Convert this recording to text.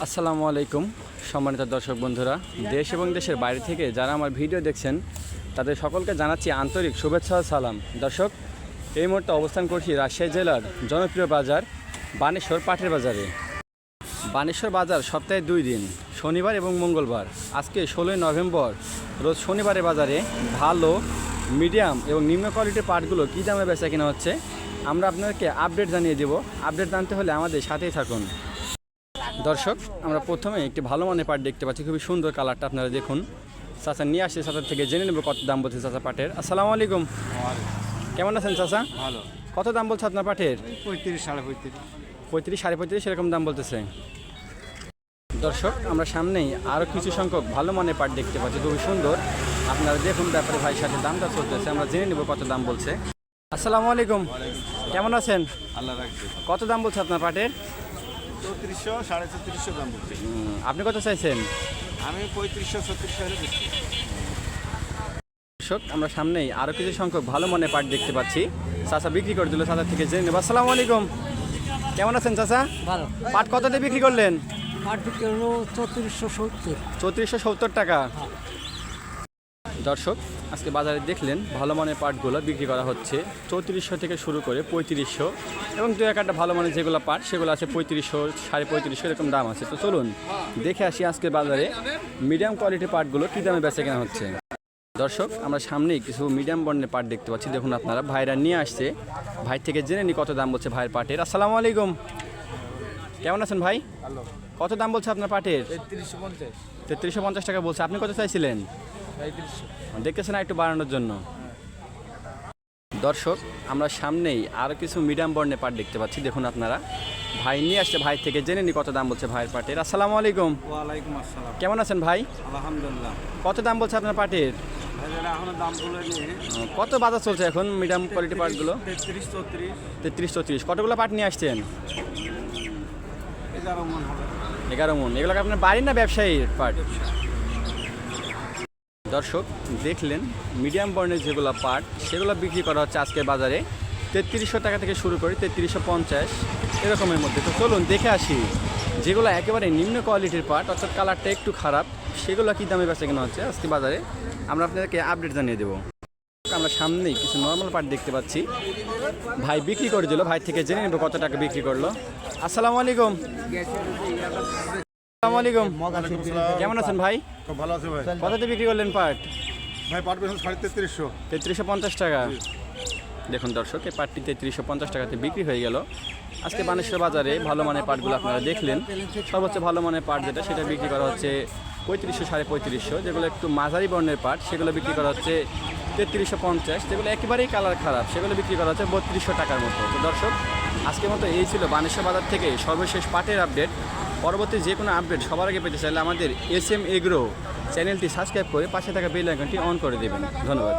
আসসালামু আলাইকুম, সম্মানিত দর্শক বন্ধুরা। দেশ এবং দেশের বাইরে থেকে যারা আমার ভিডিও দেখছেন, তাদের সকলকে জানাচ্ছি আন্তরিক শুভেচ্ছা সালাম। দর্শক, এই মুহূর্তে অবস্থান করছি রাজশাহী জেলার জনপ্রিয় বাজার, বানেশ্বর পাটের বাজারে। বানেশ্বর বাজার সপ্তাহে দুই দিন, শনিবার এবং মঙ্গলবার। আজকে ষোলোই নভেম্বর, রোজ শনিবারের বাজারে ভালো, মিডিয়াম এবং নিম্ন কোয়ালিটির পাটগুলো কী দামে বেচা কেনা হচ্ছে, আমরা আপনাদেরকে আপডেট জানিয়ে দেব। আপডেট জানতে হলে আমাদের সাথেই থাকুন। দর্শক আমরা প্রথমে একটি ভালো মানের পাট দেখতে পাচ্ছি। খুবই সুন্দর কালারটা আপনারা দেখুন। চাচা নিয়ে আসছে চাচার থেকে জেনে নেব কত দাম বলছে চাচা পাটের। আসসালামু আলাইকুম। কেমন আছেন চাচা? ভালো। কত দাম বলছে আপনার পাটের? পঁয়ত্রিশ সাড়ে পঁয়ত্রিশ। পঁয়ত্রিশ সাড়ে পঁয়ত্রিশ এরকম দাম বলতেছে। দর্শক আমরা সামনেই আরও কিছু সংখ্যক ভালো মানের পাট দেখতে পাচ্ছি খুবই সুন্দর। আপনারা দেখুন ব্যাপারে ভাইয়ের সাথে দামটা চলতেছে আমরা জেনে নেব কত দাম বলছে। আসসালামু আলাইকুম। কেমন আছেন? আল্লাহ কত দাম বলছে আপনার পাটের? চৌত্রিশশো সাড়ে চৌত্রিশশো দাম বলছি আপনি কত চাইছেন? আমি পঁয়ত্রিশশো ছত্রিশশো হলে দর্শক আমরা সামনেই আরও কিছু সংখ্যক ভালো মনে পাট দেখতে পাচ্ছি। চাচা বিক্রি করে দিল চাচা থেকে জেনে নেব। আসসালামু আলাইকুম। কেমন আছেন চাচা? ভালো। পাট কত দিয়ে বিক্রি করলেন? পাট বিক্রি হলো চৌত্রিশশো সত্তর। চৌত্রিশশো সত্তর টাকা। দর্শক আজকে বাজারে দেখলেন ভালো মানের পাটগুলো বিক্রি করা হচ্ছে। চৌত্রিশশো থেকে শুরু করে পঁয়ত্রিশশো এবং দু এক একটা ভালো মানের যেগুলো পাট সেগুলো আছে পঁয়ত্রিশশো সাড়ে পঁয়ত্রিশশো এরকম দাম আছে। তো চলুন দেখে আসি আজকে বাজারে মিডিয়াম কোয়ালিটির পাটগুলো কী দামে বেচা কেনা হচ্ছে। দর্শক আমরা সামনেই কিছু মিডিয়াম বর্ণের পাট দেখতে পাচ্ছি। দেখুন আপনারা ভাইরা নিয়ে আসছে। ভাই থেকে জেনে নি কত দাম বলছে ভাইয়ের পাটের। আসসালামু আলাইকুম। কেমন আছেন ভাই? কত দাম বলছে আপনার পাটের? তেত্রিশশো পঞ্চাশ। তেত্রিশশো পঞ্চাশ টাকা বলছে। আপনি কত চাইছিলেন? দেখতেছেন একটু বাড়ানোর জন্য। দর্শক আমরা সামনেই আরও কিছু মিডিয়াম বর্ণের পাট দেখতে পাচ্ছি দেখুন আপনারা। ভাই নিয়ে আসছে ভাই থেকে জেনে নি কত দাম বলছে ভাইয়ের পাটের। আসসালামু আলাইকুম। ওয়ালাইকুম আসসালাম। কেমন আছেন ভাই? আলহামদুলিল্লাহ। কত দাম বলছে আপনার পাটের? কত বাজার চলছে এখন মিডিয়াম কোয়ালিটি পাটগুলো? তেত্রিশ চৌত্রিশ। কতগুলো পাট নিয়ে আসছেন? এগারো মন এগারো মন। এগুলো কি আপনার বাড়ি না ব্যবসায়ীর পাট? দর্শক, দেখলেন, মিডিয়াম বর্ণের যেগুলো পাট, সেগুলো বিক্রি করা হচ্ছে আজকের বাজারে। তেত্রিশশো টাকা থেকে শুরু করে তেত্রিশশো পঞ্চাশ, এরকমের মধ্যে। তো চলুন, দেখে আসি, যেগুলো একেবারে নিম্ন কোয়ালিটির পাট, অর্থাৎ কালারটা একটু খারাপ, সেগুলো কী দামে বেচা কেনা হচ্ছে আজকে বাজারে? আমরা আপনাদেরকে আপডেট জানিয়ে দেবো। আমরা সামনেই কিছু নর্মাল পাট দেখতে পাচ্ছি। ভাই বিক্রি করে দিল, ভাই থেকে জেনে নেব কত টাকা বিক্রি করল। আসসালামু আলাইকুম। আসসালামু আলাইকুম। কেমন আছেন ভাই? খুব ভালো আছে ভাই। কততে বিক্রি করলেন পাট? ভাই পাট পেয়েছেন সাড়ে তেত্রিশশো। তেত্রিশশো পঞ্চাশ টাকা। দেখুন দর্শক এই পাটটি তেত্রিশশো পঞ্চাশ টাকাতে বিক্রি হয়ে গেল। আজকে বানেশ্বর বাজারে ভালো মানের পাটগুলো আপনারা দেখলেন। সর্বোচ্চ ভালো মানের পাট যেটা সেটা বিক্রি করা হচ্ছে পঁয়ত্রিশশো সাড়ে পঁয়ত্রিশশো। যেগুলো একটু মাঝারি বর্ণের পাট সেগুলো বিক্রি করা হচ্ছে তেত্রিশশো পঞ্চাশ, যেগুলো একেবারেই কালার খারাপ, সেগুলো বিক্রি করা হচ্ছে বত্রিশশো টাকার মতো। তো দর্শক, আজকের মতো এই ছিল বানেশ্বর বাজার থেকে সর্বশেষ পাটের আপডেট। পরবর্তী যে কোনো আপডেট সবার আগে পেতে চাইলে আমাদের এস এম এগ্রো চ্যানেলটি সাবস্ক্রাইব করে পাশে থাকা বেল আইকনটি অন করে দেবেন। ধন্যবাদ।